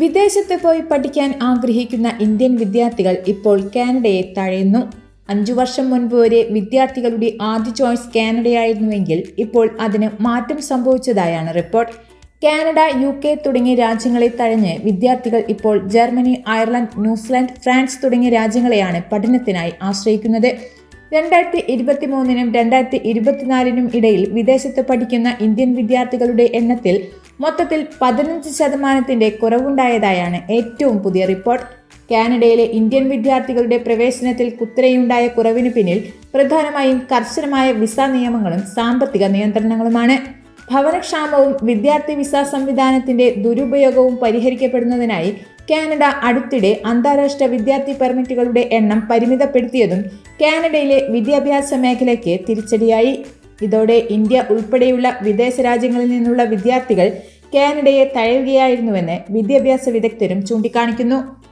വിദേശത്ത് പോയി പഠിക്കാൻ ആഗ്രഹിക്കുന്ന ഇന്ത്യൻ വിദ്യാർത്ഥികൾ ഇപ്പോൾ കാനഡയെ തഴയുന്നു. അഞ്ചു വർഷം മുൻപ് വരെ വിദ്യാർത്ഥികളുടെ ആദ്യ ചോയ്സ് കാനഡയായിരുന്നുവെങ്കിൽ ഇപ്പോൾ അതിന് മാറ്റം സംഭവിച്ചതായാണ് റിപ്പോർട്ട്. കാനഡ യു കെ തുടങ്ങിയ രാജ്യങ്ങളെ തഴഞ്ഞ് വിദ്യാർത്ഥികൾ ഇപ്പോൾ ജർമ്മനി അയർലൻഡ് ന്യൂസിലാൻഡ് ഫ്രാൻസ് തുടങ്ങിയ രാജ്യങ്ങളെയാണ് പഠനത്തിനായി ആശ്രയിക്കുന്നത്. രണ്ടായിരത്തി ഇരുപത്തി മൂന്നിനും രണ്ടായിരത്തി ഇരുപത്തിനാലിനും ഇടയിൽ വിദേശത്ത് പഠിക്കുന്ന ഇന്ത്യൻ വിദ്യാർത്ഥികളുടെ എണ്ണത്തിൽ മൊത്തത്തിൽ പതിനഞ്ച് ശതമാനത്തിന്റെ കുറവുണ്ടായതായാണ് ഏറ്റവും പുതിയ റിപ്പോർട്ട്. കാനഡയിലെ ഇന്ത്യൻ വിദ്യാർത്ഥികളുടെ പ്രവേശനത്തിൽ കുത്തനെയുണ്ടായ കുറവിന് പിന്നിൽ പ്രധാനമായും കർശനമായ വിസ നിയമങ്ങളും സാമ്പത്തിക നിയന്ത്രണങ്ങളുമാണ്. ഭവനക്ഷാമവും വിദ്യാർത്ഥി വിസ സംവിധാനത്തിന്റെ ദുരുപയോഗവും പരിഹരിക്കപ്പെടുന്നതിനായി കാനഡ അടുത്തിടെ അന്താരാഷ്ട്ര വിദ്യാർത്ഥി പെർമിറ്റുകളുടെ എണ്ണം പരിമിതപ്പെടുത്തിയതും കാനഡയിലെ വിദ്യാഭ്യാസ മേഖലയ്ക്ക് തിരിച്ചടിയായി. ഇതോടെ ഇന്ത്യ ഉൾപ്പെടെയുള്ള വിദേശ രാജ്യങ്ങളിൽ നിന്നുള്ള വിദ്യാർത്ഥികൾ കാനഡയെ തഴയുകയായിരുന്നുവെന്ന് വിദ്യാഭ്യാസ വിദഗ്ധരും ചൂണ്ടിക്കാണിക്കുന്നു.